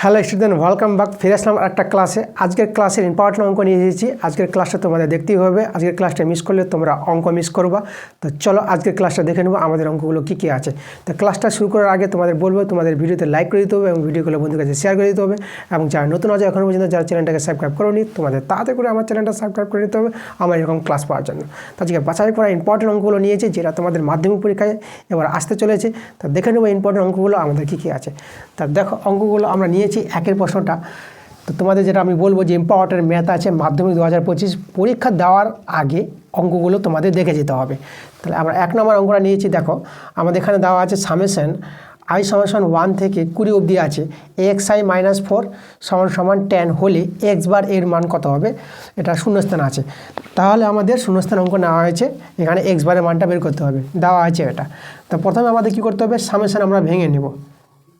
Hello student welcome back ফিরে আসলাম একটা ক্লাসে আজকের ক্লাসের ইম্পর্টেন্ট অঙ্ক নিয়ে এসেছি। আজকের ক্লাসটা তোমাদের দেখতেই হবে। আজকের ক্লাসটা মিস করলে তোমরা অঙ্ক মিস করবা। তো চলো আজকের ক্লাসটা দেখে নেব আমাদের অঙ্কগুলো কী কী আছে। তো ক্লাসটা শুরু করার আগে তোমাদের বলব, তোমাদের ভিডিওতে লাইক করে দিতে হবে এবং ভিডিওগুলো বন্ধুর কাছে শেয়ার করে দিতে হবে। এবং যারা নতুন আছে এখনও পর্যন্ত, যারা চ্যানেলটাকে সাবস্ক্রাইব করোনি, তোমাদের তাড়াতাড়ি করে আমার চ্যানেলটা সাবস্ক্রাইব করে নিতে হবে আমার এরকম ক্লাস পাওয়ার জন্য। তো আজকে বাছাই করা ইম্পর্টেন্ট অঙ্কগুলো নিয়েছি যেটা তোমাদের মাধ্যমিক পরীক্ষায় এবার আসতে চলেছে। তা দেখে নেব ইম্পর্টেন্ট অঙ্কগুলো আমাদের কী কী আছে। তা দেখো, অঙ্কগুলো আমরা নিয়েছি একের প্রশ্নটা তো তোমাদের যেটা আমি বলব যে ইম্পর্টেন্ট ম্যাথ আছে, মাধ্যমিক দু হাজার পঁচিশ, পরীক্ষা দেওয়ার আগে অঙ্কগুলো তোমাদের দেখে যেতে হবে। তাহলে আমরা এক নম্বর অঙ্কটা নিয়েছি, দেখো। আমাদের এখানে দেওয়া আছে সামেশন আই সমান ওয়ান থেকে কুড়ি অবধি আছে। এক্স আই মাইনাস ফোর সমান সমান টেন হলে এক্স বার এর মান কত হবে? এটা শূন্যস্থান আছে। তাহলে আমাদের শূন্যস্থান অঙ্ক নেওয়া হয়েছে, এখানে এক্স বারের মানটা বের করতে হবে। দেওয়া আছে এটা। তো প্রথমে আমাদের কী করতে হবে? সামেশন আমরা ভেঙে নেব।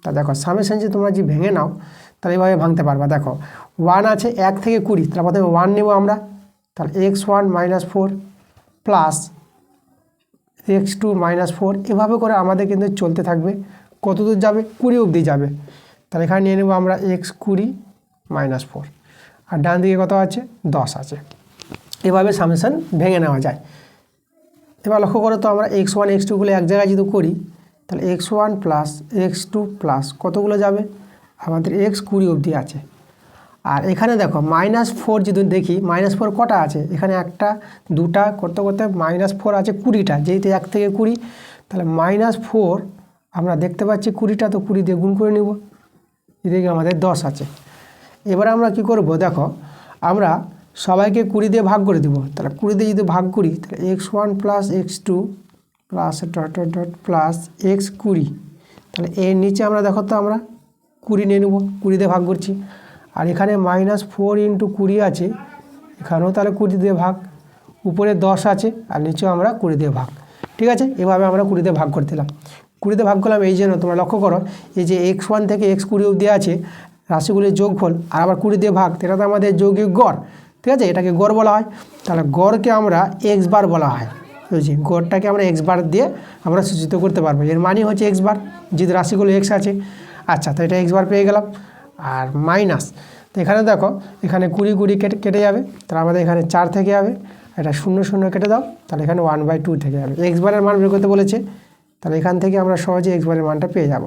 তা দেখো সামেশন যে তোমরা যে ভেঙে নাও, তাহলে এভাবে ভাঙতে পারবা। দেখো ওয়ান আছে এক থেকে কুড়ি, তাহলে প্রথমে ওয়ান নেব আমরা। তাহলে X one minus four plus X two minus four এভাবে করে আমাদের কিন্তু চলতে থাকবে। কত দূর যাবে? কুড়ি অবধি যাবে। তাহলে এখানে নিয়ে নেব আমরা এক্স কুড়ি মাইনাস ফোর আর ডান দিকে কত আছে? দশ আছে। এভাবে সামেশন ভেঙে নেওয়া যায়। এবার লক্ষ্য করো তো আমরা এক্স ওয়ান এক্স টুগুলো এক জায়গায় যদি করি তাহলে X one plus X two plus কতগুলো যাবে? আমাদের এক্স কুড়ি অবধি আছে। আর এখানে দেখো, মাইনাস ফোর যদি দেখি, মাইনাস ফোর কটা আছে? এখানে একটা, দুটা, করতে করতে মাইনাস ফোর আছে কুড়িটা। যেহেতু এক থেকে কুড়ি, তাহলে মাইনাস ফোর আমরা দেখতে পাচ্ছি কুড়িটা, তো কুড়ি দিয়ে গুণ করে নেব। এদিকে আমাদের দশ আছে। এবার আমরা কি করব? দেখো, আমরা সবাইকে কুড়ি দিয়ে ভাগ করে দেবো। তাহলে কুড়ি দিয়ে যদি ভাগ করি, তাহলে X one plus X two plus dot dot plus X কুড়ি। তাহলে এর নিচে আমরা দেখো তো আমরা কুড়ি নিয়ে নেব কুড়ি দিয়ে ভাগ করছি। আর এখানে মাইনাস ফোর ইন্টু কুড়ি আছে, এখানেও তাহলে কুড়ি দিয়ে ভাগ, উপরে দশ আছে, আর নিচেও আমরা কুড়ি দিয়ে ভাগ। ঠিক আছে? এভাবে আমরা কুড়ি দিয়ে ভাগ করে দিলাম। কুড়িতে ভাগ করলাম এই জন্য তোমরা লক্ষ্য করো, এই যে এক্স ওয়ান থেকে এক্স কুড়ি অবধি আছে, রাশিগুলির যোগফল, আর আবার কুড়ি দিয়ে ভাগ এটা তো আমাদের যৌগিক গড়। ঠিক আছে? এটাকে গড় বলা হয়। তাহলে গড়কে আমরা এক্স বার বলা হয়। বুঝছি? গড়টাকে আমরা এক্স বার দিয়ে আমরা সূচিত করতে পারব। এর মানে হচ্ছে এক্স বার যেহেতু রাশিগুলো এক্স আছে। আচ্ছা তো এটা এক্স বার পেয়ে গেলাম। আর মাইনাস তো এখানে দেখো, এখানে কুড়ি কুড়ি কেটে কেটে যাবে। তাহলে আমাদের এখানে চার থেকে যাবে। এটা শূন্য শূন্য কেটে দাও। তাহলে এখানে ওয়ান বাই টু থেকে যাবে। এক্স বারের মান বের করতে বলেছে। তাহলে এখান থেকে আমরা সহজে এক্স বারের মানটা পেয়ে যাব।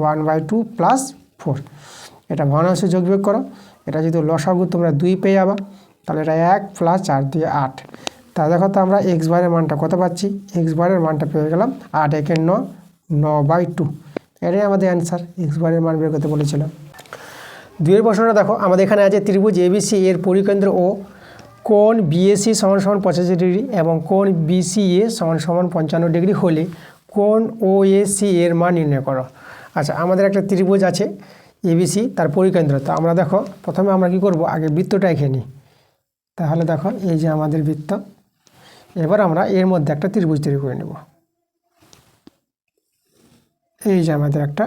One by two plus four এটা ভগ্নাংশে যোগ বিয়োগ করো। এটা যদি লসাগু তোমরা দুই পেয়ে যাবা, তাহলে এটা এক প্লাস চার দিয়ে আট। তা দেখো তো আমরা এক্স বারের মানটা কত পাচ্ছি? এক্স বারের মানটা পেয়ে গেলাম আট একের ন ন বাই টু এটাই আমাদের অ্যান্সার এক্স বারের মান বের করতে বলেছিল। দুইয়ের প্রশ্নটা দেখো, আমাদের এখানে আছে ত্রিভুজ এবিসি এর পরিকেন্দ্র ও কোণ বিএসি সমান সমান পঁচাশি ডিগ্রি এবং কোণ বিসিএ সমান সমান পঞ্চান্ন ডিগ্রি হলে কোন ও এসি এর মান নির্ণয় করো। আচ্ছা আমাদের একটা ত্রিভুজ আছে এবিসি তার পরিকেন্দ্র। তো আমরা দেখো, প্রথমে আমরা কি করব? আগে বৃত্তটা এঁকে নিই। তাহলে দেখো, এই যে আমাদের বৃত্ত এবার আমরা এর মধ্যে একটা ত্রিভুজ তৈরি করে নেব। এই যে আমাদের একটা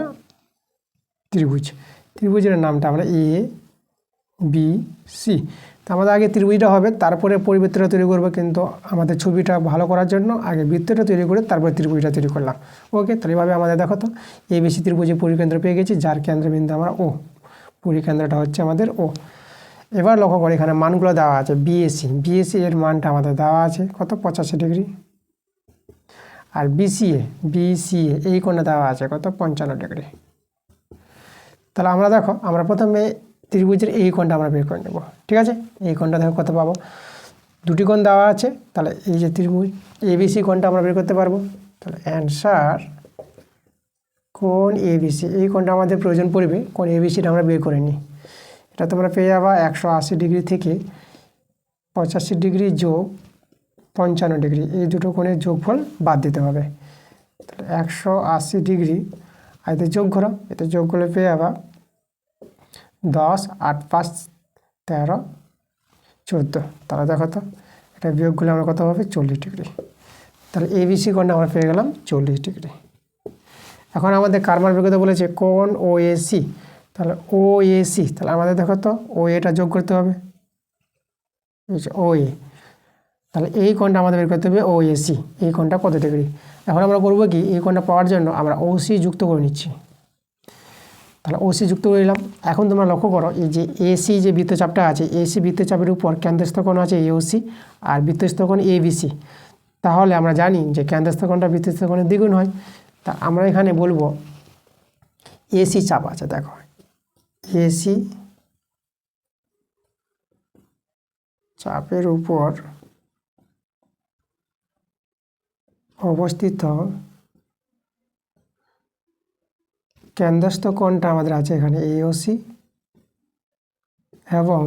ত্রিভুজ। ত্রিভুজের নামটা আমরা এ বি সি তো আমাদের আগে ত্রিভুজটা হবে, তারপরে পরিবৃত্তটা তৈরি করব কিন্তু আমাদের ছবিটা ভালো করার জন্য আগে বৃত্তটা তৈরি করে তারপরে ত্রিভুজটা তৈরি করলাম। ওকে, তাহলে এভাবে আমাদের দেখো তো এ বি সি ত্রিভুজে পরিকেন্দ্র পেয়ে গেছি, যার কেন্দ্রবিন্দু আমরা ও পরিকেন্দ্রটা হচ্ছে আমাদের ও এবার লক্ষ্য করে, এখানে মানগুলো দেওয়া আছে বিএসসি বিএসসি এর মানটা আমাদের দেওয়া আছে, কত? পঁচাশি ডিগ্রি। আর বিসিএ বিসিএ এই কোণে দেওয়া আছে কত? পঞ্চান্ন ডিগ্রি। তাহলে আমরা দেখো, আমরা প্রথমে ত্রিভুজের এই কোণটা আমরা বের করে নেব, ঠিক আছে? এই কোণটা দেখো কত পাবো? দুটি কোণ দেওয়া আছে, তাহলে এই যে ত্রিভুজ এবিসি কোণটা আমরা বের করতে পারব। তাহলে অ্যান্সার কোণ এবিসি এই কোণটা আমাদের প্রয়োজন পড়বে, কোণ এবিসিটা আমরা বের করে নিই। এটা তোমরা পেয়ে যাবা একশো আশি ডিগ্রি থেকে পঁচাশি ডিগ্রি যোগ পঞ্চান্ন ডিগ্রি। এই দুটো কোণের যোগফল বাদ দিতে হবে। তাহলে একশো আশি ডিগ্রি, আর এতে যোগ করো। এতে যোগ করলে পেয়ে যাবা দশ আট পাঁচ তেরো চোদ্দ। তাহলে দেখো তো, এটা বিয়োগ করলে আমরা কত হবে? চল্লিশ ডিগ্রি। তাহলে এবিসি কোণটা আমরা পেয়ে গেলাম চল্লিশ ডিগ্রি। এখন আমাদের কারমার করতে বলেছে কোন ও এসি তাহলে ও এসি তাহলে আমাদের দেখো তো ও এটা যোগ করতে হবে। ও এ তাহলে এই কোণটা আমাদের বের করতে হবে ও এসি এই কোণটা কত ডিগ্রি এখন আমরা করব কি, এই কোণটা পাওয়ার জন্য আমরা ও সি যুক্ত করে নিচ্ছি। তাহলে ওসি যুক্ত করে নিলাম। এখন তোমরা লক্ষ্য করো, এই যে এসি যে বৃত্তচাপটা আছে এসি বৃত্তচাপের উপর কেন্দ্রস্থ কোণ আছে এওসি আর বৃত্তস্থ কোণ এবিসি তাহলে আমরা জানি যে কেন্দ্রস্থ কোণটা বৃত্তস্থ কোণের দ্বিগুণ হয়। তা আমরা এখানে বলব এসি চাপ আছে, দেখো। এসি চাপের উপর অবস্থিত কেন্দ্রস্থ কোণটা আমাদের আছে এখানে এওসি এবং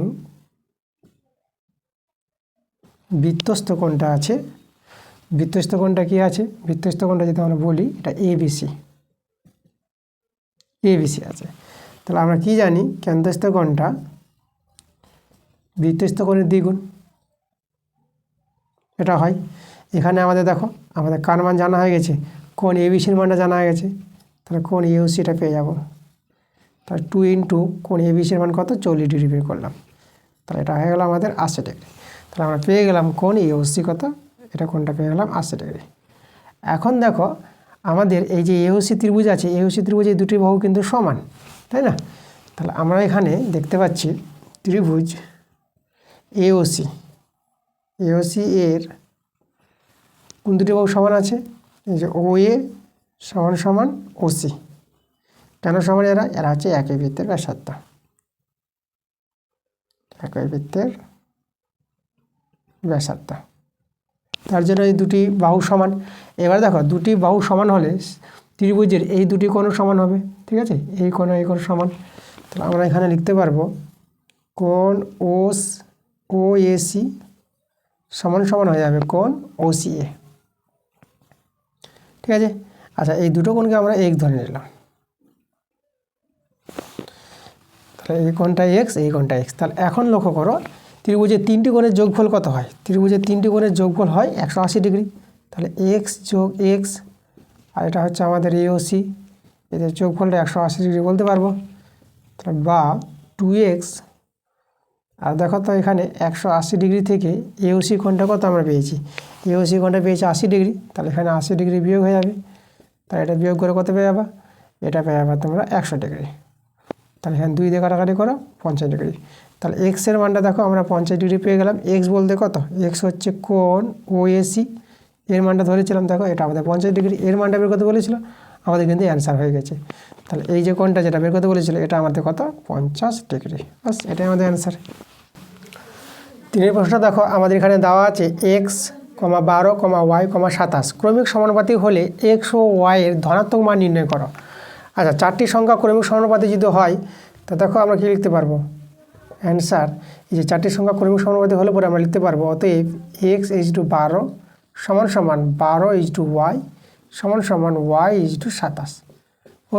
বৃত্তস্থ কোণটা আছে। বৃত্তস্থ কোণটা কি আছে? বৃত্তস্থ কোণটা যদি আমরা বলি, এটা এবিসি এবিসি আছে। তাহলে আমরা কি জানি? কেন্দ্রস্থ কোণটা বৃত্তস্থ কোণের দ্বিগুণ। এটা হয়। এখানে আমাদের দেখো, আমাদের কার মান জানা হয়ে গেছে? কোন এবিসির মানটা জানা হয়ে গেছে। তাহলে কোন এ ইউসিটা পেয়ে যাব। তাহলে টু ইন্টু কোন এ এবিসির মান কত? চল্লিশ ডিগ্রি বের করলাম। তাহলে এটা হয়ে গেল আমাদের আশি ডিগ্রি। তাহলে আমরা পেয়ে গেলাম কোন এ ইউসি কত? এটা কোনটা পেয়ে গেলাম আশি ডিগ্রি। এখন দেখো, আমাদের এই যে এওসি ত্রিভুজ আছে এওসি ত্রিভুজ এই দুটি বাহু কিন্তু সমান। তাই না? তাহলে আমরা এখানে দেখতে পাচ্ছি ত্রিভুজ এওসি এওসি এর কোন দুটি বাহু সমান আছে? এই যে ও এ সমান সমান ওসি কেন সমান এরা? এরা হচ্ছে একই বৃত্তের ব্যাসার্ধ। একই বৃত্তের ব্যাসার্ধ। তার জন্য এই দুটি বাহু সমান। এবার দেখো, দুটি বাহু সমান হলে ত্রিভুজের এই দুটি কোণ সমান হবে, ঠিক আছে? এই কোণ এই কোণ সমান। তাহলে আমরা এখানে লিখতে পারব কোণ ওস, ও এসি সমান সমান হয়ে যাবে কোণ এ। ঠিক আছে? আচ্ছা এই দুটো কোণকে আমরা এক্স ধরে নিলাম। তাহলে এই কোণটা এক্স এই কোণটা এক্স তাহলে এখন লক্ষ্য করো, ত্রিভুজের তিনটি কোণের যোগফল কত হয়? ত্রিভুজের তিনটি কোণের যোগফল হয় একশো আশি ডিগ্রি। তাহলে এক্স যোগ এক্স আর এটা হচ্ছে আমাদের এওসি এদের যোগফলটা একশো আশি ডিগ্রি বলতে পারব। তাহলে বা টু এক্স আর দেখো তো এখানে একশো আশি ডিগ্রি থেকে এওসি কোণটা কত আমরা পেয়েছি? এওসি কোণটা পেয়েছি আশি ডিগ্রি। তাহলে এখানে আশি ডিগ্রি বিয়োগ হয়ে যাবে। তাহলে এটা বিয়োগ করে কত পেয়ে যাবা? এটা পেয়ে যাবা তোমরা একশো ডিগ্রি। তাহলে এখানে দুই দিয়ে কাটাকাটি করো, পঞ্চাশ ডিগ্রি। তাহলে এক্সের মানটা দেখো, আমরা পঞ্চাশ ডিগ্রি পেয়ে গেলাম। এক্স বলতে কত? এক্স হচ্ছে কোন ও এসি এর মানটা ধরেছিলাম, দেখো এটা আমাদের পঞ্চাশ ডিগ্রি, এর মানটা বের করতে বলেছিল, আমাদের কিন্তু অ্যান্সার হয়ে গেছে। তাহলে এই যে কোনটা যেটা বের করতে বলেছিল, এটা আমাদের কত? পঞ্চাশ ডিগ্রি। বাস, এটাই আমাদের অ্যান্সার তিনের প্রশ্নটা দেখো, আমাদের এখানে দেওয়া আছে এক্স কমা বারো, কমা ওয়াই কমা সাতাশ। ক্রমিক সমানুপাতিক হলে এক্স ও ওয়াইয়ের ধনাত্মক মান নির্ণয় করো। আচ্ছা চারটি সংখ্যা ক্রমিক সমানুপাতিক যদি হয়, তা দেখো আমরা কী লিখতে পারব? অ্যান্সার এই যে চারটি সংখ্যা ক্রমিক সমানুপাতিক হলে পরে আমরা লিখতে পারব, অতএব এক্স ইজ টু বারো সমান সমান বারো ইজ টু ওয়াই সমান সমান ওয়াই ইজ টু সাতাশ।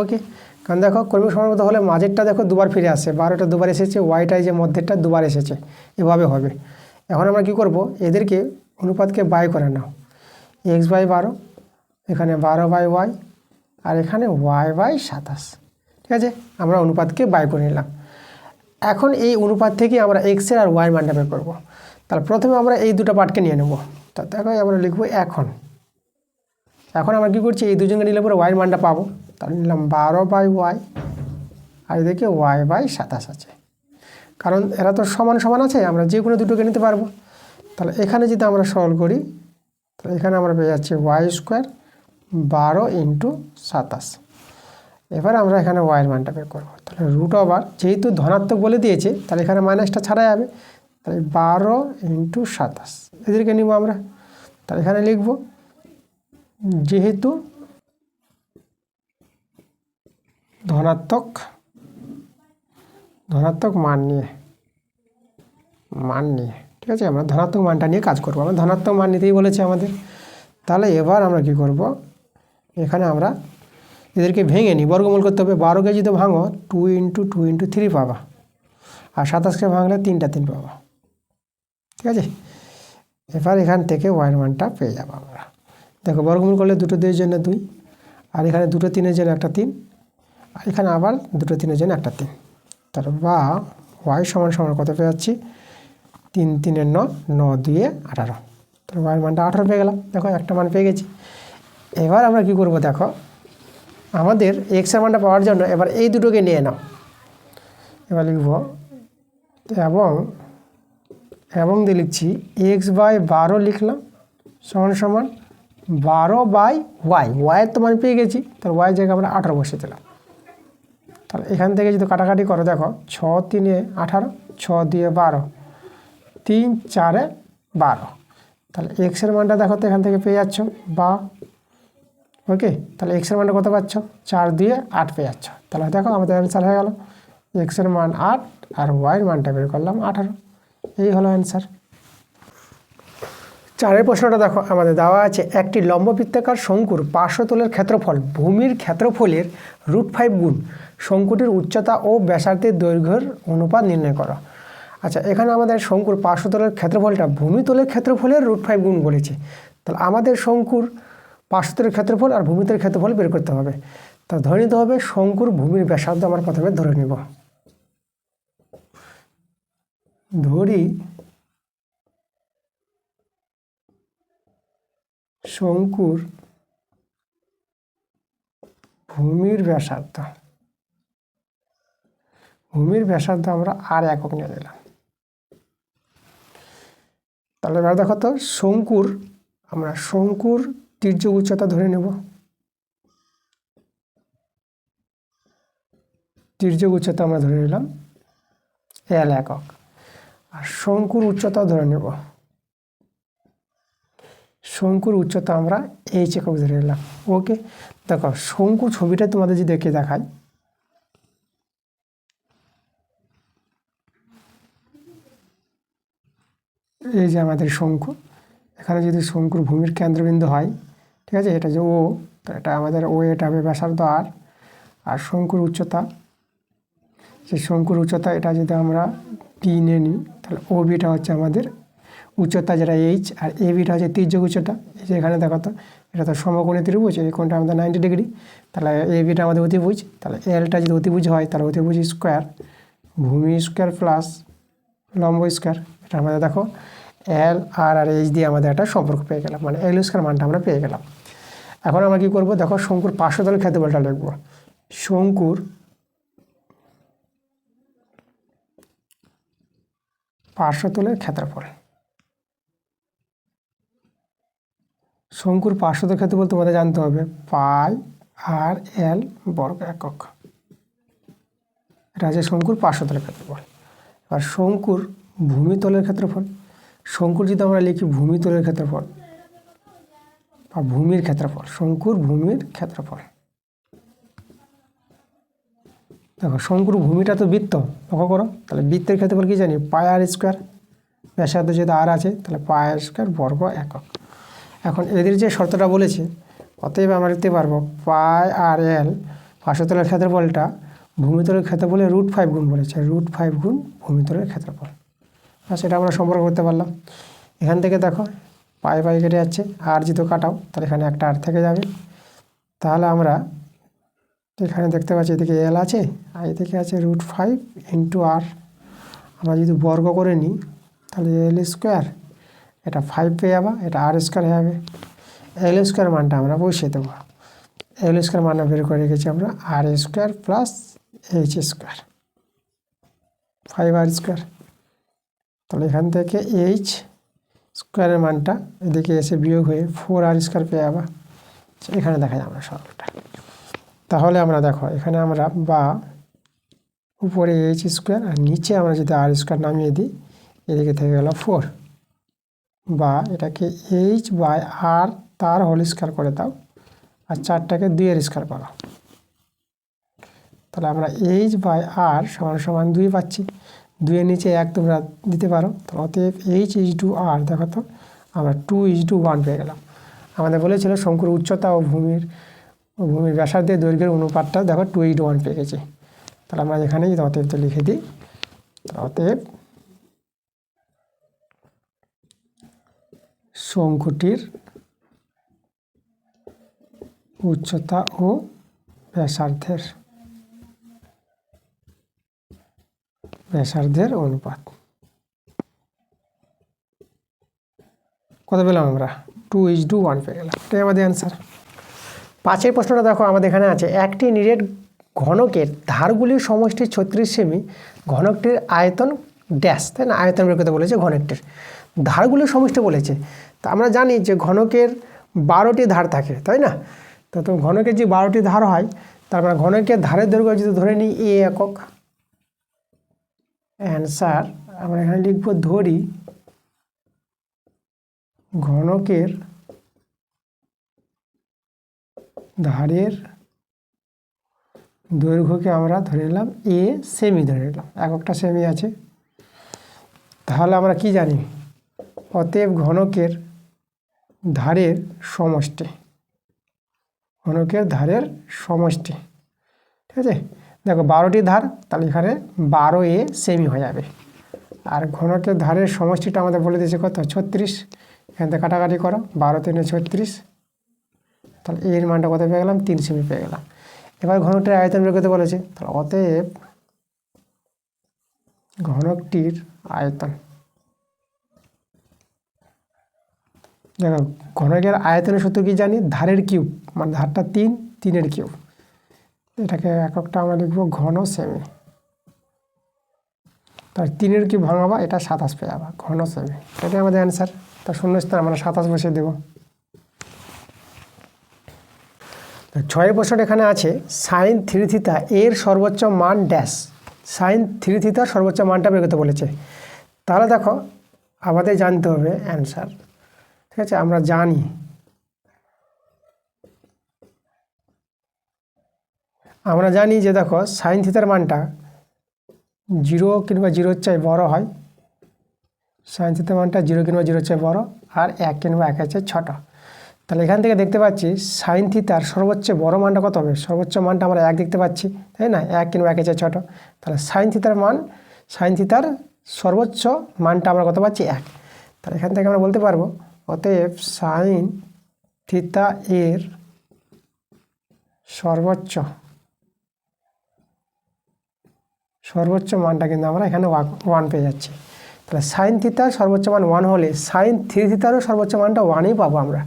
ওকে কারণ দেখো ক্রমিক সমানুপাতিক হলে মাঝেরটা দেখো দুবার ফিরে আসে, বারোটা দুবার এসেছে ওয়াইটা যে মধ্যেরটা দুবার এসেছে, এভাবে হবে। এখন আমরা কি করব? এদেরকে অনুপাতকে বাই করে নাও। এক্স বাই বারো, এখানে বারো বাই ওয়াই আর এখানে ওয়াই বাই সাতাশ। ঠিক আছে? আমরা অনুপাতকে বাই করে নিলাম। এখন এই অনুপাত থেকে আমরা এক্সের আর ওয়াই মানটা বের করব। তাহলে প্রথমে আমরা এই দুটো পার্টকে নিয়ে নেব। তা দেখো, আমরা লিখব এখন। এখন আমরা কী করছি? এই দুজনকে নিলে পরে ওয়াইয়ের মানটা পাবো। তাহলে নিলাম বারো বাই ওয়াই আর এদিকে ওয়াই বাই সাতাশ আছে। কারণ এরা তো সমান সমান আছে, আমরা যে কোনো দুটোকে নিতে পারব। তাহলে এখানে যদি আমরা সলভ করি, তাহলে এখানে আমরা পেয়ে যাচ্ছি ওয়াই স্কোয়ার বারো ইন্টু সাতাশ। এবার আমরা এখানে ওয়াইয়ের মানটা বের করব। তাহলে রুট ওভার যেহেতু ধনাত্মক বলে দিয়েছে, তাহলে এখানে মাইনাসটা ছাড়া যাবে তাহলে বারো ইন্টু সাতাশ। এদেরকে নিব আমরা। তাহলে এখানে লিখব, যেহেতু ধনাত্মক ধনাত্মক মান নিয়ে মান নিয়ে, ঠিক আছে? আমরা ধনাত্মক মানটা নিয়ে কাজ করব। আমরা ধনাত্মক মান নিতেই বলেছে আমাদের। তাহলে এবার আমরা কি করব? এখানে আমরা এদেরকে ভেঙে নিই। বর্গমূল করতে হবে। বারোকে যদি ভাঙো two into two into three পাবা। আর সাতাশকে ভাঙলে তিনটা তিন পাবা। ঠিক আছে? এবার এখান থেকে ওয়ান মানটা পেয়ে যাব আমরা। দেখো, বর্গমূল করলে দুটো দুইয়ের জন্য দুই, আর এখানে দুটো তিনের জন্য একটা তিন, আর এখানে আবার দুটো তিনের জন্য একটা তিন। তার বা ওয়াই সমান সমান কত পেয়ে যাচ্ছি? তিন তিনের ন ন দুয়ে আঠারো। তাহলে ওয়াই মানটা আঠারো পেয়ে গেলাম। দেখো, একটা মান পেয়ে গেছি। এবার আমরা কি করব, দেখো? আমাদের এক্সের মানটা পাওয়ার জন্য এবার এই দুটোকে নিয়ে নাও। এবার লিখব, এবং এবং দিয়ে লিখছি এক্স বাই বারো লিখলাম, সমান সমান বারো বাই ওয়াই ওয়াইয়ের তো মান পেয়ে গেছি, তাহলে ওয়াই জায়গায় আমরা আঠারো বসে দিলাম। তাহলে এখান থেকে যদি কাটাকাটি করো, দেখো ছ তিনে আঠারো ছ দিয়ে বারো, তিন চারে বারো। তাহলে এক্সের মানটা দেখো তো এখান থেকে পেয়ে যাচ্ছ, বা, ওকে? তাহলে এক্সের মানটা কত পাচ্ছ? চার দিয়ে আট পেয়ে যাচ্ছ। তাহলে দেখো আমাদের অ্যান্সার হয়ে গেল এক্সের মান আট আর ওয়াইয়ের মানটা বের করলাম আঠারো। এই হলো অ্যান্সার চারের প্রশ্নটা দেখো, আমাদের দেওয়া আছে, একটি লম্ববৃত্তাকার শঙ্কুর পার্শ্বতলের ক্ষেত্রফল ভূমির ক্ষেত্রফলের রুট ফাইভ গুণ শঙ্কুটির উচ্চতা ও ব্যাসার্ধের দৈর্ঘ্যের অনুপাত নির্ণয় করো। আচ্ছা এখানে আমাদের শঙ্কুর পার্শ্বতলের ক্ষেত্রফলটা ভূমিতলের ক্ষেত্রফলের রুট ফাইভ গুণ বলেছে। তাহলে আমাদের শঙ্কুর পার্শ্বতলের ক্ষেত্রফল আর ভূমিতলের ক্ষেত্রফল বের করতে হবে। তা ধরে নিতে হবে শঙ্কুর ভূমির ব্যাসার্ধ আমরা প্রথমে ধরে নিব। ধরি শঙ্কুর ভূমির ব্যাসার্ধ। ভূমির ব্যাসার্ধ আমরা আর একক নিয়ে নিলাম। তাহলে এবার দেখো তো, শঙ্কুর, আমরা শঙ্কুর তির্যক উচ্চতা ধরে নেব। তির্যক উচ্চতা আমরা ধরে নিলাম এল একক। আর শঙ্কুর উচ্চতা ধরে নেব। শঙ্কুর উচ্চতা আমরা এইচ একক ধরে নিলাম। ওকে দেখো, শঙ্কু ছবিটা তোমাদের যদি দেখে দেখাই। এই যে আমাদের শঙ্কু। এখানে যদি শঙ্কুর ভূমির কেন্দ্রবিন্দু হয়, ঠিক আছে? এটা যে ও তো এটা আমাদের ও এটা হবে ব্যাসার্ধ আর আর শঙ্কুর উচ্চতা, সেই শঙ্কুর উচ্চতা, এটা যদি আমরা নিয়ে নিই তাহলে ও বিটা হচ্ছে আমাদের উচ্চতা যেটা এইচ আর এ বিটা হচ্ছে তির্যক উচ্চতা। এই যে এখানে দেখো তো, এটা তো সমকোণী ত্রিভুজ, এই কোণটা আমাদের নাইনটি ডিগ্রি তাহলে এ বিটা আমাদের অতিভুজ, তাহলে এলটা যদি অতিভুজ হয়, তাহলে অতিভুজ স্কোয়ার ভূমি স্কোয়ার প্লাস লম্ব স্কোয়ার এটা আমাদের দেখো এল আর আর এইচ দিয়ে আমাদের একটা সম্পর্ক পেয়ে গেলাম মানে এল স্কোয়ার মানটা আমরা পেয়ে গেলাম। এখন আমরা কী করব, দেখো শঙ্কুর পার্শ্বতলের ক্ষেত্রফলটা লিখব। শঙ্কুর পার্শ্বতলের ক্ষেত্রফল। শঙ্কুর পার্শ্বতলের ক্ষেত্রফল তোমাদের জানতে হবে, পাই আর এল বর্গ একক। হচ্ছে শঙ্কুর পার্শ্বতলের ক্ষেত্রফল। আর শঙ্কুর ভূমিতলের ক্ষেত্রফল। শঙ্কুর যদি আমরা লিখি ভূমিতলের ক্ষেত্রফল বা ভূমির ক্ষেত্রফল, শঙ্কুর ভূমির ক্ষেত্রফল। দেখো শঙ্কুর ভূমিটা তো বৃত্ত। লক্ষ্য করো, তাহলে বৃত্তের ক্ষেত্রে ক্ষেত্রফল কি জানি? পাই আর স্কোয়ার ব্যাসার্ধ যদি আর আছে, তাহলে পাই আর স্কোয়ার বর্গ একক। এখন এদের যে শর্তটা বলেছে, অতএব আমরা লিখতে পারব পায় আর এল পার্শ্বতলের ক্ষেত্রফলটা ভূমিতলের ক্ষেত্রফলে রুট ফাইভ গুণ বলেছে রুট ফাইভ গুণ ভূমিতলের ক্ষেত্রফল। আর সেটা আমরা সম্পর্ক করতে পারলাম। এখান থেকে দেখো পায়ে পায়ে কেটে যাচ্ছে আর যদি কাটাও, তাহলে এখানে একটা আর থেকে যাবে। তাহলে আমরা এখানে দেখতে পাচ্ছি এদিকে এল আছে আর এদিকে আছে রুট ফাইভ ইন্টু আর আমরা যদি বর্গ করে নিই, তাহলে এল স্কোয়ার এটা ফাইভ পেয়ে যাবা, এটা আর স্কোয়ার হয়ে যাবে। এল স্কোয়ার মানটা আমরা বসিয়ে দেবো। এল স্কোয়ার মানটা বের করে রেখেছি আমরা R square plus H square five R square তাহলে এখান থেকে এইচ স্কোয়ারের মানটা এদিকে এসে বিয়োগ হয়ে ফোর আর স্কোয়ার পেয়ে যাবা। এখানে দেখা যায় আমরা সরলটা তাহলে আমরা দেখো, এখানে আমরা বা উপরে এইচ স্কোয়ার আর নিচে আমরা যদি আর স্কোয়ার নামিয়ে দিই, এদিকে থেকে গেল ফোর বা এটাকে এইচ বাই আর তার হোল স্কোয়ার করে দাও আর চারটাকে দুইয়ের স্কোয়ার করো তাহলে আমরা এইচ বাই আর সমান সমান দুই পাচ্ছি। দুইয়ের নিচে এক তোমরা দিতে পারো। তাহলে অতএব এইচ ইজ টু আর দেখো তো, আমরা টু ইজ টু ওয়ান পেয়ে গেলাম। আমাদের বলেছিল শঙ্কুর উচ্চতা ও ভূমির ভূমির ব্যাসার্ধের দৈর্ঘ্যের অনুপাতটা দেখো টু ইজ টু ওয়ান পেয়ে গেছি তাহলে আমরা এখানেই তো লিখে দিই। অতএব শঙ্কুটির উচ্চতা ও ব্যাসার্ধের ব্যাসার্ধের অনুপাত। কত পেলাম আমরা? টু ইজ টু ওয়ান পেয়ে গেলাম। এটাই আমাদের অ্যান্সার পাঁচের প্রশ্নটা দেখো আমাদের এখানে আছে। একটি নিরেট ঘনকের ধারগুলির সমষ্টি ছত্রিশ সেমি, ঘনকটির আয়তন ড্যাশ, তাই না? আয়তন বের করতে বলেছে ঘনকটির। ধারগুলির সমষ্টি বলেছে। তা আমরা জানি যে ঘনকের বারোটি ধার থাকে, তাই না? তো তো ঘনকের যে বারোটি ধার হয়, তার মানে ঘনকের ধারের দৈর্ঘ্য যদি ধরে নিই, এ একক। অ্যান্সার আমরা এখানে লিখব ধরি, ঘনকের ধারের দৈর্ঘ্যকে আমরা ধরে নিলাম এ সেমি ধরে নিলাম। এককটা সেমি আছে। তাহলে আমরা কি জানি? অতএব ঘনকের ধারের সমষ্টি। ঘনকের ধারের সমষ্টি। ঠিক আছে? দেখো, বারোটি ধার, তাহলে এখানে বারো এ সেমি হয়ে যাবে। আর ঘনকের ধারের সমষ্টিটা আমাদের বলে দিয়েছে কত? ছত্রিশ। এখান থেকে কাটাকাটি করো, বারো তিনে ছত্রিশ। তাহলে এর মানটা কত পেয়ে গেলাম? তিন সেমি পেয়ে গেলাম। এবার ঘনকটির আয়তন বের করতে বলেছে। তাহলে অতএব ঘনকটির আয়তন। দেখো, ঘনকের আয়তনের সূত্র কি জানি? ধারের কিউব। মানে ধারটা তিন, তিনের কিউব। এটাকে এককটা আমরা লিখব ঘন সেমি। তার তিনের কিউব ভাঙাবা, এটা সাতাশ পেয়ে যাবা। ঘন সেমি। এটাই আমাদের অ্যান্সার তার শূন্য স্থান আমরা সাতাশ বসিয়ে দেবো তো ছয়ের প্রশ্নটা এখানে আছে, সাইন থ্রি থিতা এর সর্বোচ্চ মান ড্যাশ। সাইন থ্রি থিতার সর্বোচ্চ মানটা বের করতে বলেছে। তাহলে দেখো, আমাদের জানতে হবে অ্যান্সার। ঠিক আছে, আমরা জানি। আমরা জানি যে দেখো, সাইন থিতার মানটা জিরো কিংবা জিরোর চাই বড় হয়। সাইন থিতার মানটা জিরো কিংবা জিরোর চাই বড় আর এক কিংবা একের চেয়ে ছোটো। তাহলে এখান থেকে দেখতে পাচ্ছি সাইন থিতার সর্বোচ্চ বড় মানটা কত হবে? সর্বোচ্চ মানটা আমরা এক দেখতে পাচ্ছি, তাই না? এক কিংবা একের চেয়ে ছোটো। তাহলে সাইন থিতার মান সাইন থিতার সর্বোচ্চ মানটা আমরা কত পাচ্ছি? এক। তাহলে এখান থেকে আমরা বলতে পারব, অতএব সাইন থিতা এর সর্বোচ্চ সর্বোচ্চ মানটা কিন্তু আমরা এখানে ওয়ান পেয়ে যাচ্ছি। তাহলে সাইন থিতার সর্বোচ্চ মান ওয়ান হলে সাইন থ্রি থিতারও সর্বোচ্চ মানটা ওয়ানই পাবো আমরা।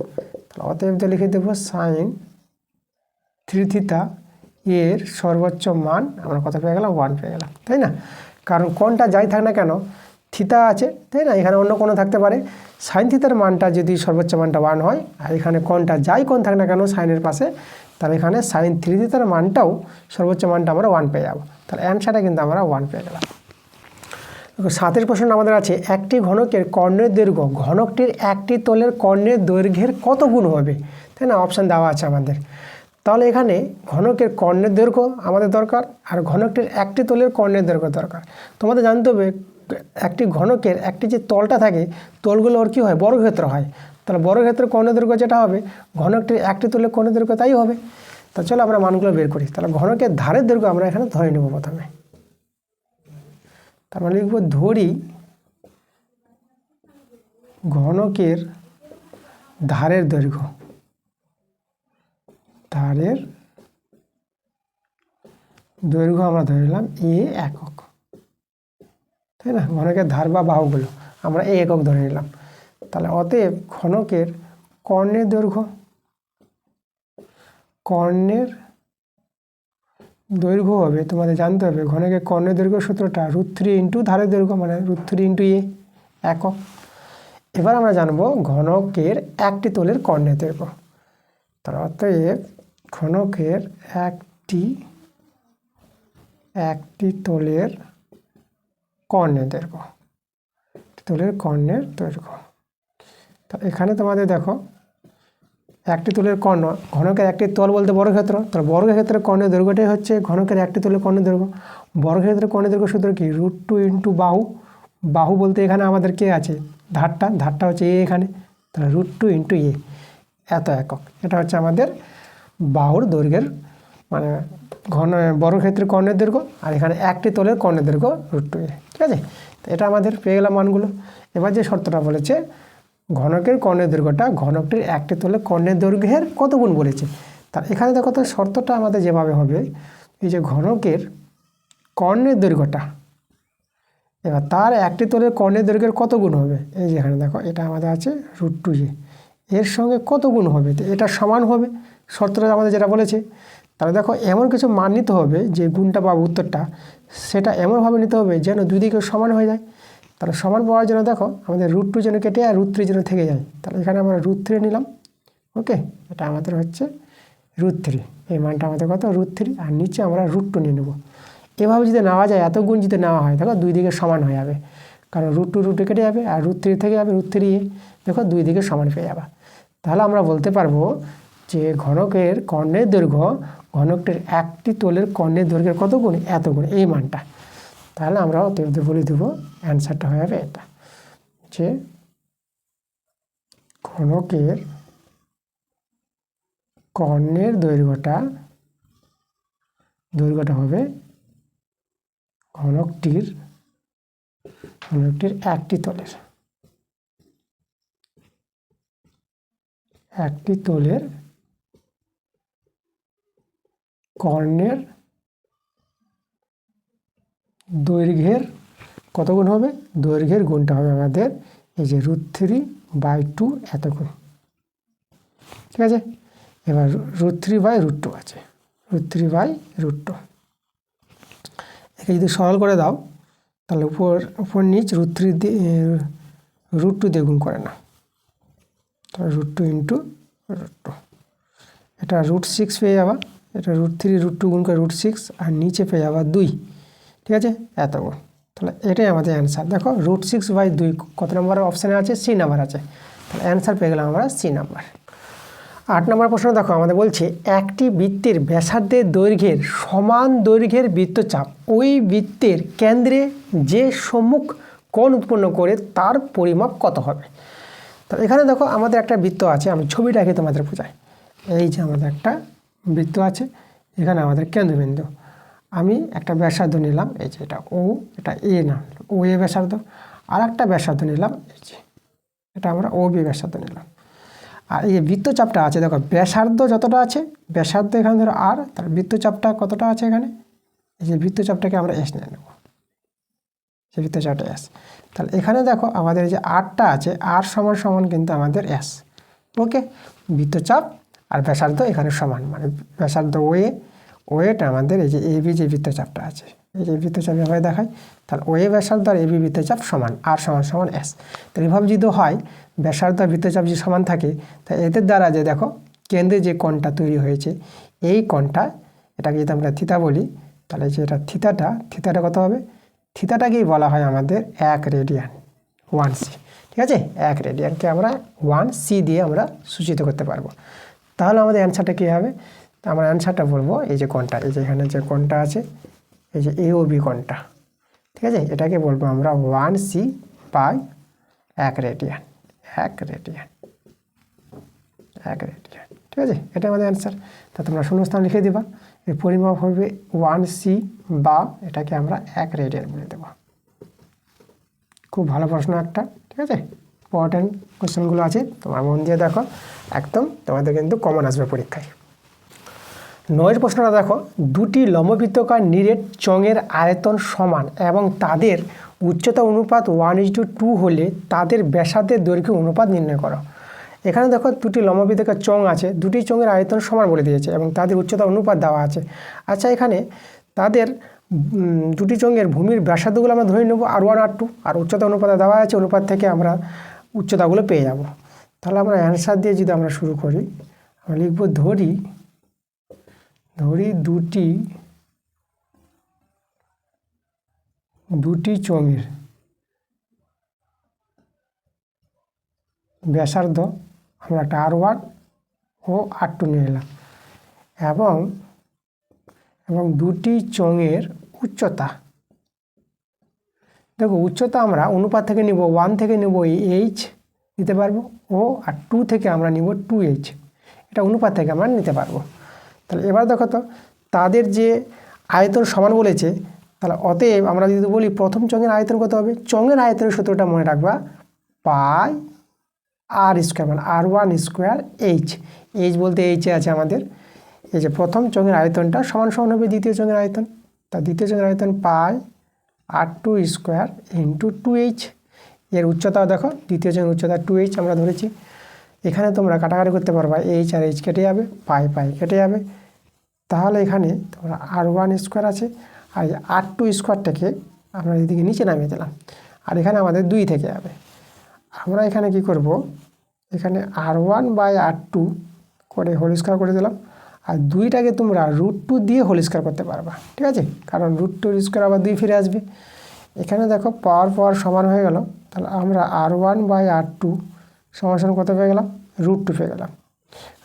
অতএব তো লিখে দেবো সাইন থ্রি থিতা এর সর্বোচ্চ মান, আমরা কত পেয়ে গেলাম? ওয়ান পেয়ে গেলাম, তাই না? কারণ কোনটা যাই থাক না কেন থিতা আছে, তাই না? এখানে অন্য কোনো থাকতে পারে। সাইন থিতার মানটা যদি সর্বোচ্চ মানটা ওয়ান হয়, আর এখানে কোনটা যাই কোন থাক না কেন সাইনের পাশে, তাহলে এখানে সাইন থ্রি থিতার মানটাও সর্বোচ্চ মানটা আমরা ওয়ান পেয়ে যাব। তাহলে অ্যান্সারটা কিন্তু আমরা ওয়ান পেয়ে গেলাম। সাতের প্রশ্ন আমাদের আছে, একটি ঘনকের কর্ণের দৈর্ঘ্য, ঘনকটির একটি তলের কর্ণের দৈর্ঘ্যের কত গুণ হবে? তাই না? অপশান দেওয়া আছে আমাদের। তাহলে এখানে ঘনকের কর্ণের দৈর্ঘ্য আমাদের দরকার, আর ঘনকটির একটি তলের কর্ণের দৈর্ঘ্য দরকার। তোমাদের জানতে হবে, একটি ঘনকের একটি যে তলটা থাকে, তলগুলো ওর কী হয়? বর্গক্ষেত্র হয়। তাহলে বর্গক্ষেত্রের কর্ণের দৈর্ঘ্য যেটা হবে, ঘনকটির একটি তলের কর্ণের দৈর্ঘ্য তাই হবে। তা চলো আমরা মানগুলো বের করি। তাহলে ঘনকের ধারের দৈর্ঘ্য আমরা এখানে ধরে নেব প্রথমে। তার মানে লিখব ধরি ঘনকের ধারের দৈর্ঘ্য। ধারের দৈর্ঘ্য আমরা ধরে নিলাম এ একক। তাই না? ঘনকের ধার বা বাহুগুলো আমরা এ একক ধরে নিলাম। তাহলে অতএব ঘনকের কর্ণের দৈর্ঘ্য, কর্ণের দৈর্ঘ্য হবে, তোমাদের জানতে হবে। ঘনকের কর্ণের দৈর্ঘ্য সূত্রটা রুট থ্রি ইন্টু ধারের দৈর্ঘ্য মানে রুট থ্রি ইন্টু এ একক। এবার আমরা জানব ঘনকের একটি তলের কর্ণের দৈর্ঘ্য। তার অতএব ঘনকের একটি একটি তলের কর্ণের দৈর্ঘ্য। তলের কর্ণের দৈর্ঘ্য। তো এখানে তোমাদের দেখো একটি তুলের কর্ণ, ঘনকের একটি তল বলতে বর্গক্ষেত্র। তাহলে বর্গক্ষেত্রের কর্ণের দৈর্ঘ্যটাই হচ্ছে ঘনকের একটি তুলের কর্ণের দৈর্ঘ্য। বর্গক্ষেত্রের কর্ণের দৈর্ঘ্য সূত্র কি? রুট টু ইন্টু বাহু। বাহু বলতে এখানে আমাদের কে আছে? ধারটা। ধারটা হচ্ছে এ এখানে। তাহলে রুট টু ইন্টু এ, এত একক। এটা হচ্ছে আমাদের বাহুর দৈর্ঘ্যের মানে ঘন, বর্গক্ষেত্রের কর্ণের দৈর্ঘ্য আর এখানে একটি তলের কর্ণের দৈর্ঘ্য রুট টু এ। ঠিক আছে? এটা আমাদের পেয়ে গেলাম মানগুলো। এবার যে শর্তটা বলেছে ঘনকের কর্ণের দৈর্ঘ্যটা, ঘনকটির একটি তলে কর্ণের দৈর্ঘ্যের কত গুণ বলেছে? তার এখানে দেখো তো শর্তটা আমাদের যেভাবে হবে, এই যে ঘনকের কর্ণের দৈর্ঘ্যটা, এবার তার একটি তলের কর্ণের দৈর্ঘ্যের কত গুণ হবে? এই যে এখানে দেখো, এটা আমাদের আছে রুট টু এ এর সঙ্গে কত গুণ হবে? এটা সমান হবে, শর্তটা আমাদের যেটা বলেছে। তাহলে দেখো, এমন কিছু মান নিতে হবে, যে গুণটা বা উত্তরটা, সেটা এমনভাবে নিতে হবে যেন দুই দিকে সমান হয়ে যায়। তাহলে সমান পাওয়ার জন্য দেখো, আমাদের রুট টু যেন কেটে আর রুট থ্রি যেন থেকে যায়। তাহলে এখানে আমরা রুট থ্রি নিলাম ওকে এটা আমাদের হচ্ছে রুট থ্রি এই মানটা আমাদের কত? রুট থ্রি আর নিচে আমরা রুট টু নিয়ে নেব। এভাবে যদি নেওয়া যায়, এত গুণ যদি নেওয়া হয়, দেখো দুই দিকে সমান হয়ে যাবে। কারণ রুট টু রুটে কেটে যাবে, আর রুট থ্রি থেকে যাবে রুট থ্রি দেখো দুই দিকে সমান পেয়ে যাবে। তাহলে আমরা বলতে পারব যে ঘনকের কর্ণের দৈর্ঘ্য, ঘনকটির একটি তোলের কর্ণের দৈর্ঘ্যের কত গুণ? এত গুণ। এই মানটা। তাহলে আমরা অতএব বলে দেবো অ্যান্সারটা হয়ে যাবে এটা। যে ঘনকের কর্ণের দৈর্ঘ্যটা দৈর্ঘ্যটা হবে ঘনকটির ঘনকটির একটি তলের। একটি তলের কর্ণের দৈর্ঘ্যের কত গুণ হবে? দৈর্ঘ্যের গুণটা হবে আমাদের এই যে রুট থ্রি বাই টু এত গুণ। ঠিক আছে? এবার root three by root two আছে। Root three by root two একে যদি সরল করে দাও, তাহলে উপর উপর নিচ রুট থ্রি দিয়ে রুট টু দিয়ে গুণ করে না তাহলে root two into root two এটা রুট সিক্স পেয়ে যাবা। এটা রুট থ্রি রুট টু গুণ করে রুট সিক্স আর নিচে পেয়ে যাবা দুই। ঠিক আছে? এত গুণ তাহলে এটাই আমাদের অ্যান্সার দেখো রুট সিক্স বাই দুই কত নম্বর অপশানে আছে? সি নাম্বার আছে। তাহলে অ্যান্সার পেয়ে গেলাম আমরা সি নাম্বার আট নম্বর প্রশ্ন দেখো, আমাদের বলছে, একটি বৃত্তের ব্যাসার্ধের দৈর্ঘ্যের সমান দৈর্ঘ্যের বৃত্তচাপ ওই বৃত্তের কেন্দ্রে যে সম্মুখ কোণ উৎপন্ন করে তার পরিমাপ কত হবে? তো এখানে দেখো, আমাদের একটা বৃত্ত আছে, আমি ছবিটাকে তোমাদের বোঝাই। এই যে আমাদের একটা বৃত্ত আছে, এখানে আমাদের কেন্দ্রবিন্দু। আমি একটা ব্যাসার্ধ নিলাম, এই যে এটা ও এটা এ না ও এ ব্যাসার্ধ। আর একটা ব্যাসার্ধ নিলাম, এই যে এটা আমরা ও বি ব্যাসার্ধ নিলাম। আর এই যে বৃত্তচাপটা আছে, দেখো ব্যাসার্ধ যতটা আছে, ব্যাসার্ধ এখানে ধরো আর তার বৃত্তচাপটা কতটা আছে এখানে? এই যে বৃত্তচাপটাকে আমরা এস নিয়ে নেব। সেই বৃত্তচাপটা এস তাহলে এখানে দেখো আমাদের যে আরটা আছে আর সমান সমান কিন্তু আমাদের এস ওকে বৃত্তচাপ আর ব্যাসার্ধ এখানে সমান মানে ব্যাসার্ধ ওয়ে ওয়েটা আমাদের এই যে এবি যে বৃত্তচাপটা আছে। এই যে বৃত্তচাপ এভাবে দেখায় তাহলে ওয়ে ব্যাসার্ধ আর এবি বৃত্তচাপ সমান আর সমান সমান এস তাহলে এভাবে যদি হয়, ব্যাসার্ধ বৃত্তচাপ যদি সমান থাকে, তা এদের দ্বারা যে দেখো, কেন্দ্রে যে কোণটা তৈরি হয়েছে, এই কোণটা, এটাকে যদি আমরা থিতা বলি, তাহলে যে এটা থিতাটা থিতাটা কত হবে? থিতাটাকেই বলা হয় আমাদের এক রেডিয়ান, ওয়ান সি। ঠিক আছে? এক রেডিয়ানকে আমরা ওয়ান সি দিয়ে আমরা সূচিত করতে পারব। তাহলে আমাদের অ্যান্সারটা কী হবে? তা আমরা অ্যান্সারটা বলব, এই যে কোনটা এই যে এখানে যে কোনটা আছে, এই যে এ ও বি কোনটা ঠিক আছে? এটাকে বলব আমরা ওয়ান সি বাই এক রেডিয়ান এক রেডিয়ান এক রেডিয়ান ঠিক আছে? এটা আমাদের অ্যান্সার তা তোমরা শূন্যস্থান লিখে দিবা, এর পরিমাপ হবে ওয়ান সি বা এটাকে আমরা এক রেডিয়ান বলে দেবো। খুব ভালো প্রশ্ন একটা, ঠিক আছে? ইম্পর্ট্যান্ট কোশ্চেনগুলো আছে, তোমার মন দিয়ে দেখো, একদম তোমাদের কিন্তু কমন আসবে পরীক্ষায়। নয়ের প্রশ্নটা দেখো, দুটি লম্ববৃত্তকার নিরেট চঙের আয়তন সমান এবং তাদের উচ্চতা অনুপাত ওয়ান ইস টু টু হলে তাদের ব্যাসার্ধের দৈর্ঘ্য অনুপাত নির্ণয় করো। এখানে দেখো দুটি লম্ববৃত্তকার চং আছে, দুটি চঙের আয়তন সমান বলে দিয়েছে এবং তাদের উচ্চতা অনুপাত দেওয়া আছে। আচ্ছা এখানে তাদের দুটি চঙের ভূমির ব্যাসার্ধগুলো আমরা ধরে নেব আর ওয়ান আর টু আর উচ্চতা অনুপাতে দেওয়া আছে, অনুপাত থেকে আমরা উচ্চতাগুলো পেয়ে যাব। তাহলে আমরা অ্যান্সার দিয়ে যদি আমরা শুরু করি, আমরা লিখব ধরি ধরি দুটি দুটি চঙের ব্যাসার্ধ আমরা একটা আর ওয়ান ও আর টু নিয়ে এলাম এবং এবং দুটি চঙের উচ্চতা। দেখো উচ্চতা আমরা অনুপাত থেকে নিব ওয়ান থেকে নেব এইচ নিতে পারব ও আর টু থেকে আমরা নিব টু এইচ এটা অনুপাত থেকে আমরা নিতে পারব। তাহলে এবার দেখো তো, তাদের যে আয়তন সমান বলেছে, তাহলে অতএব আমরা যদি বলি প্রথম চঙের আয়তন কত হবে? চঙের আয়তনের সূত্রটা মনে রাখবা, পাই আর স্কোয়ার মানে R one square H. H বলতে এইচে আছে আমাদের। এই যে প্রথম চঙের আয়তনটা সমান সমান হবে দ্বিতীয় চঙের আয়তন। তা দ্বিতীয় চঙের আয়তন pi R two square into two H. এর উচ্চতাও দেখো, দ্বিতীয় চঙের উচ্চতা টু এইচ আমরা ধরেছি। এখানে তোমরা কাটাকাটি করতে পারবা, এইচ আর এইচ কেটে যাবে, পাই পাই কেটে যাবে। তাহলে এখানে তোমরা আর ওয়ান স্কোয়ার আছে, আর এই আর টু স্কোয়ারটাকে আমরা এদিকে নিচে নামিয়ে দিলাম। আর এখানে আমাদের দুই থেকে যাবে। আমরা এখানে কি করব? এখানে R one by R two করে হোল স্কোয়ার করে দিলাম। আর দুইটাকে তোমরা রুট টু দিয়ে হোল স্কোয়ার করতে পারবা, ঠিক আছে? কারণ রুট টু স্কোয়ার আবার দুই ফিরে আসবে। এখানে দেখো পাওয়ার পাওয়ার সমান হয়ে গেল। তাহলে আমরা R one by R two সমান কত পেয়ে গেলাম? রুট টু পেয়ে গেলাম।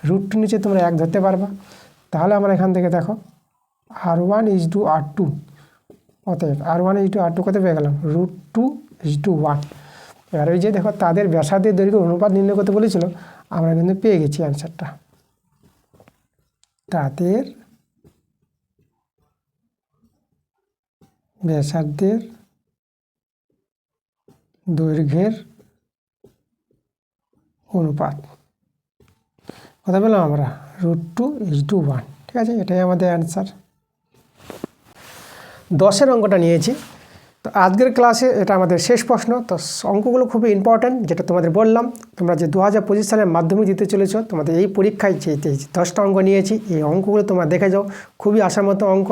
রুট টু নিচে তোমরা এক ধরতে পারবা। তাহলে আমরা এখান থেকে দেখো R one is to R two অতএব R one is to R two কত পেয়ে গেলাম? Root two is to one এবার ওই যে দেখো, তাদের ব্যাসাদের দৈর্ঘ্য অনুপাত নির্ণয় করতে বলেছিল, আমরা কিন্তু পেয়ে গেছি অ্যান্সারটা তাদের ব্যাসার্ধের দৈর্ঘ্যের অনুপাত। কথা বললাম আমরা? Root two is to one ঠিক আছে? এটাই আমাদের অ্যান্সার দশের অঙ্কটা নিয়েছি। তো আজকের ক্লাসে এটা আমাদের শেষ প্রশ্ন। তো অঙ্কগুলো খুবই ইম্পর্ট্যান্ট যেটা তোমাদের বললাম। তোমরা যে দু হাজার পঁচিশ সালের মাধ্যমিক দিতে চলেছো, তোমাদের এই পরীক্ষায় যে দশটা অঙ্ক নিয়েছি, এই অঙ্কগুলো তোমরা দেখে যাও। খুবই আসার মতো অঙ্ক।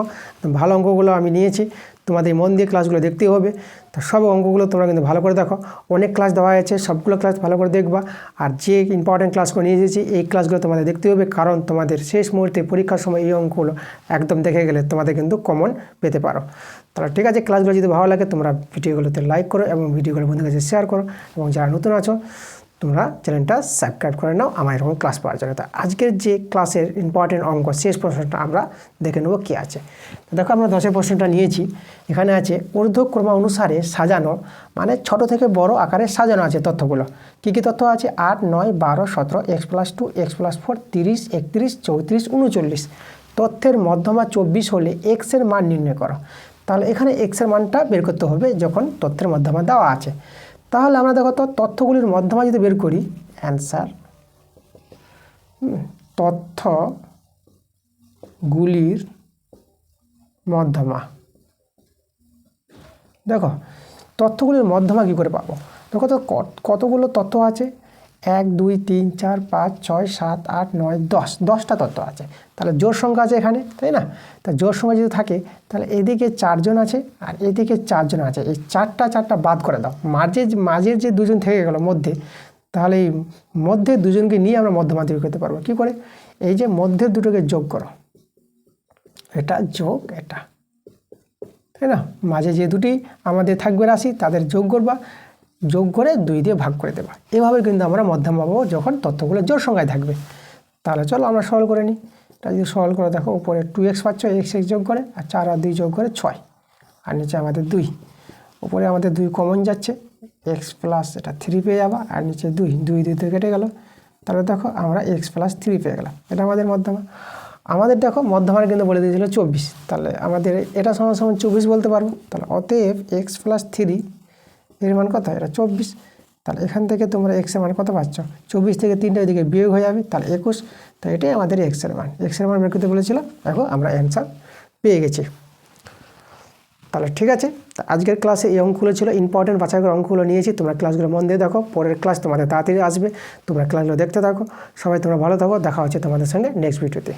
ভালো অঙ্কগুলো আমি নিয়েছি। তোমাদের মন দিয়ে ক্লাসগুলো দেখতেই হবে। তো সব অঙ্কগুলো তোমরা কিন্তু ভালো করে দেখো। অনেক ক্লাস দেওয়া হয়েছে, সবগুলো ক্লাস ভালো করে দেখবা। আর যে ইম্পর্টেন্ট ক্লাসগুলো নিয়ে এসেছি, এই ক্লাসগুলো তোমাদের দেখতে হবে। কারণ তোমাদের শেষ মুহূর্তে পরীক্ষার সময় এই অঙ্কগুলো একদম দেখে গেলে তোমাদের কিন্তু কমন পেতে পারো। তাহলে ঠিক আছে ক্লাসগুলো যদি ভালো লাগে, তোমরা ভিডিওগুলোতে লাইক করো এবং ভিডিওগুলো বন্ধুর কাছে শেয়ার করো। এবং যারা নতুন আছো তোমরা চ্যানেলটা সাবস্ক্রাইব করে নাও আমার এরকম ক্লাস পাওয়ার জন্য। তো আজকের যে ক্লাসের ইম্পর্টেন্ট অঙ্ক, শেষ প্রশ্নটা আমরা দেখে নেব কী আছে। দেখো আমরা দশের প্রশ্নটা নিয়েছি। এখানে আছে ঊর্ধ্বক্রম অনুসারে সাজানো মানে ছোট থেকে বড় আকারে সাজানো আছে তথ্যগুলো। কী কী তথ্য আছে? আট, নয়, বারো, সতেরো, X plus two, X plus four, তিরিশ, একত্রিশ, চৌত্রিশ, উনচল্লিশ। তথ্যের মধ্যমা চব্বিশ হলে এক্সের মান নির্ণয় করো। তাহলে এখানে এক্সের মানটা বের করতে হবে যখন তথ্যের মধ্যমা দেওয়া আছে। তাহলে আমরা দেখো তো তথ্যগুলির মধ্যমা যদি বের করি অ্যান্সার তথ্যগুলির মধ্যমা। দেখো, তথ্যগুলির মধ্যমা কী করে পাবো? দেখো তো কত- কতগুলো তথ্য আছে? এক, দুই, তিন, চার, পাঁচ, ছয়, সাত, আট, নয়, দশ। দশটা তথ্য আছে। তাহলে জোর সংখ্যা আছে এখানে, তাই না? তা জোর সংখ্যা যদি থাকে, তাহলে এদিকে চারজন আছে আর এদিকে চারজন আছে। এই চারটা চারটা বাদ করে দাও। মাঝে মাঝের যে দুজন থেকে গেল মধ্যে, তাহলে এই মধ্যে দুজনকে নিয়ে আমরা মধ্যমা তৈরি করতে পারব। কী করে? এই যে মধ্যের দুটোকে যোগ করো। এটা যোগ, এটা। তাই না? মাঝে যে দুটি আমাদের থাকবে রাশি, তাদের যোগ করবা। যোগ করে দুই দিয়ে ভাগ করে দেবা। এভাবে কিন্তু আমরা মধ্যম পাবো যখন তথ্যগুলো জোর সংখ্যায় থাকবে। তাহলে চলো আমরা সরল করে নিই। এটা যদি সরল করে, দেখো উপরে টু এক্স পাচ্ছ এক্স এক্স যোগ করে, আর চার আর দুই যোগ করে ছয়। আর নিচে আমাদের দুই। উপরে আমাদের দুই কমন যাচ্ছে। এক্স প্লাস এটা থ্রি পেয়ে যাবা, আর নিচে দুই। দুই দুই থেকে কেটে গেল। তাহলে দেখো আমরা এক্স প্লাস থ্রি পেয়ে গেলাম। এটা আমাদের মধ্যমা। আমাদের দেখো মধ্যমার কিন্তু বলে দিয়েছিল চব্বিশ। তাহলে আমাদের এটা সমান সমান চব্বিশ বলতে পারব। তাহলে অতএব এক্স প্লাস থ্রি এর মান কত? এটা চব্বিশ। তাহলে এখান থেকে তোমরা এক্সের মান কত পাচ্ছ? চব্বিশ থেকে তিনটা দিকে বিয়োগ হয়ে যাবে, তাহলে একুশ। তো এটাই আমাদের এক্সের মান। এক্সের মান বের করতে বলেছিল। দেখো আমরা অ্যান্সার পেয়ে গেছি। তাহলে ঠিক আছে। তা আজকের ক্লাসে এই অঙ্কগুলো ছিল। ইম্পর্টেন্ট বাছাই করে অঙ্কগুলো নিয়েছি। তোমরা ক্লাসগুলো মন দিয়ে দেখো। পরের ক্লাস তোমাদের তাড়াতাড়ি আসবে। তোমরা ক্লাসগুলো দেখতে থাকো। সবাই তোমরা ভালো থাকো। দেখা হচ্ছে তোমাদের সঙ্গে নেক্সট ভিডিওতে